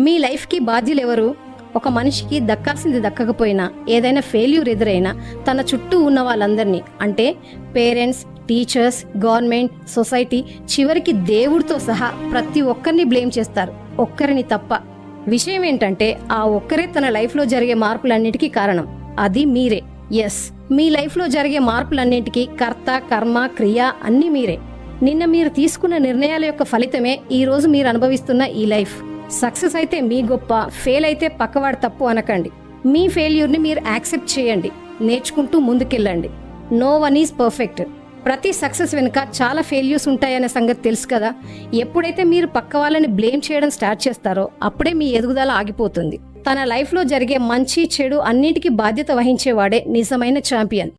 మీ లైఫ్కి బాధ్యులు ఎవరు ఒక మనిషికి దక్కాల్సింది దక్కకపోయినా ఏదైనా ఫెయిల్యూర్ ఎదురైనా తన చుట్టూ ఉన్న వాళ్ళందరినీ అంటే పేరెంట్స్ టీచర్స్ గవర్నమెంట్ సొసైటీ చివరికి దేవుడితో సహా ప్రతి ఒక్కరిని బ్లేమ్ చేస్తారు. ఒక్కరిని తప్ప. విషయం ఏంటంటే ఆ ఒక్కరే తన లైఫ్లో జరిగే మార్పులన్నిటికీ కారణం. అది మీరే. ఎస్ మీ లైఫ్లో జరిగే మార్పులన్నింటికీ కర్త కర్మ క్రియ అన్నీ మీరే. నిన్న మీరు తీసుకున్న నిర్ణయాల యొక్క ఫలితమే ఈరోజు మీరు అనుభవిస్తున్న ఈ లైఫ్. సక్సెస్ అయితే మీ గొప్ప ఫెయిల్ అయితే పక్కవాడు తప్పు అనకండి. మీ ఫెయిల్యూర్ని మీరు యాక్సెప్ట్ చేయండి. నేర్చుకుంటూ ముందుకెళ్ళండి. No one is perfect. ప్రతి సక్సెస్ వెనుక చాలా ఫెయిల్యూర్స్ ఉంటాయనే సంగతి తెలుసు కదా. ఎప్పుడైతే మీరు పక్క వాళ్ళని బ్లేమ్ చేయడం స్టార్ట్ చేస్తారో అప్పుడే మీ ఎదుగుదల ఆగిపోతుంది. తన లైఫ్లో జరిగే మంచి చెడు అన్నిటికీ బాధ్యత వహించేవాడే నిజమైన ఛాంపియన్.